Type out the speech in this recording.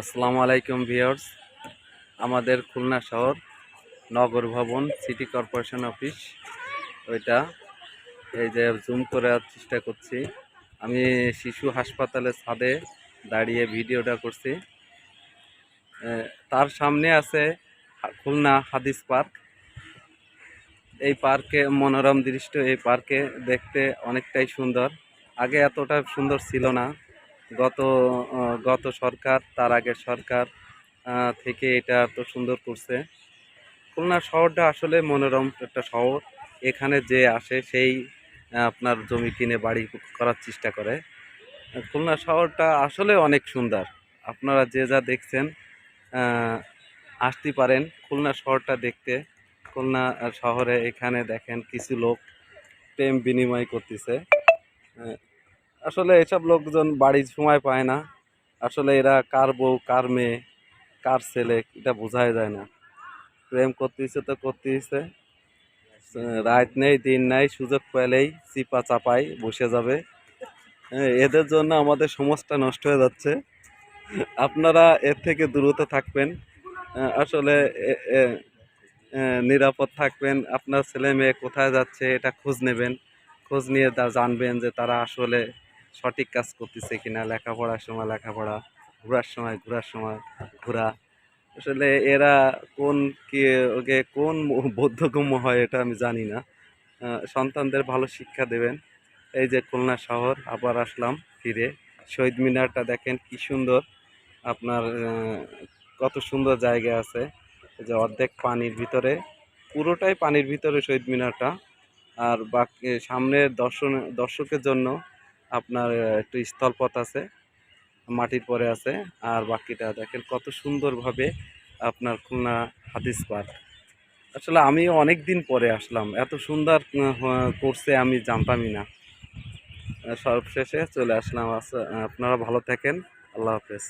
আসসালামু আলাইকুম ভিউয়ার্স। আমাদের খুলনা শহর নগর ভবন সিটি কর্পোরেশন অফিস। ওইটা এই যে জুম করার চেষ্টা করছি। আমি শিশু হাসপাতালের ছাদে দাঁড়িয়ে ভিডিওটা করছি। তার সামনে আছে খুলনা হাদিস পার্ক। এই পার্কে মনোরম দৃশ্য এই পার্কে দেখতে অনেকটাই সুন্দর। আগে এতটা সুন্দর ছিল না। গত গত সরকার, তার আগের সরকার থেকে এটা এত সুন্দর করছে। খুলনা শহরটা আসলে মনোরম একটা শহর। এখানে যে আসে সেই আপনার জমি কিনে বাড়ি করার চেষ্টা করে। খুলনা শহরটা আসলে অনেক সুন্দর। আপনারা যে যা দেখছেন আসতে পারেন খুলনা শহরটা দেখতে। খুলনা শহরে এখানে দেখেন কিছু লোক প্রেম বিনিময় করতেছে। আসলে এসব লোকজন বাড়ির সময় পায় না। আসলে এরা কার বউ কার মেয়ে কার ছেলে এটা বোঝাই যায় না। প্রেম করতেছে তো করতেছে। রাত নেই দিন নাই সুযোগ পেলেই চিপা চাপাই বসে যাবে। হ্যাঁ, এদের জন্য আমাদের সমাজটা নষ্ট হয়ে যাচ্ছে। আপনারা এর থেকে দূরত থাকবেন। আসলে এ- এ, নিরাপদ থাকবেন। আপনার ছেলে মেয়ে কোথায় যাচ্ছে এটা খোঁজ নেবেন। খোঁজ নিয়ে জানবেন যে তারা আসলে সঠিক কাজ করতেছে কিনা, লেখাপড়ার সময় লেখাপড়া, ঘোরার সময় ঘোরার সময় ঘোরা। আসলে এরা কোন কি ওকে কোন বৌদ্ধগম্য হয় এটা আমি জানি না। সন্তানদের ভালো শিক্ষা দেবেন। এই যে খুলনা শহর, আবার আসলাম ফিরে। শহীদ মিনারটা দেখেন কি সুন্দর। আপনার কত সুন্দর জায়গা আছে। যে অর্ধেক পানির ভিতরে, পুরোটাই পানির ভিতরে শহীদ মিনারটা। আর বাকি সামনের দর্শন, দর্শকের জন্য আপনার একটু স্থলপথ আছে মাটির পরে আছে আর বাকিটা দেখেন কত সুন্দরভাবে আপনার খুলনা হাদিস পার্ক আসলে আমি অনেক দিন পরে আসলাম এত সুন্দর করছে আমি জানতামই না। সর্বশেষে চলে আসলাম আচ্ছা, আপনারা ভালো থাকেন আল্লাহ হাফেজ।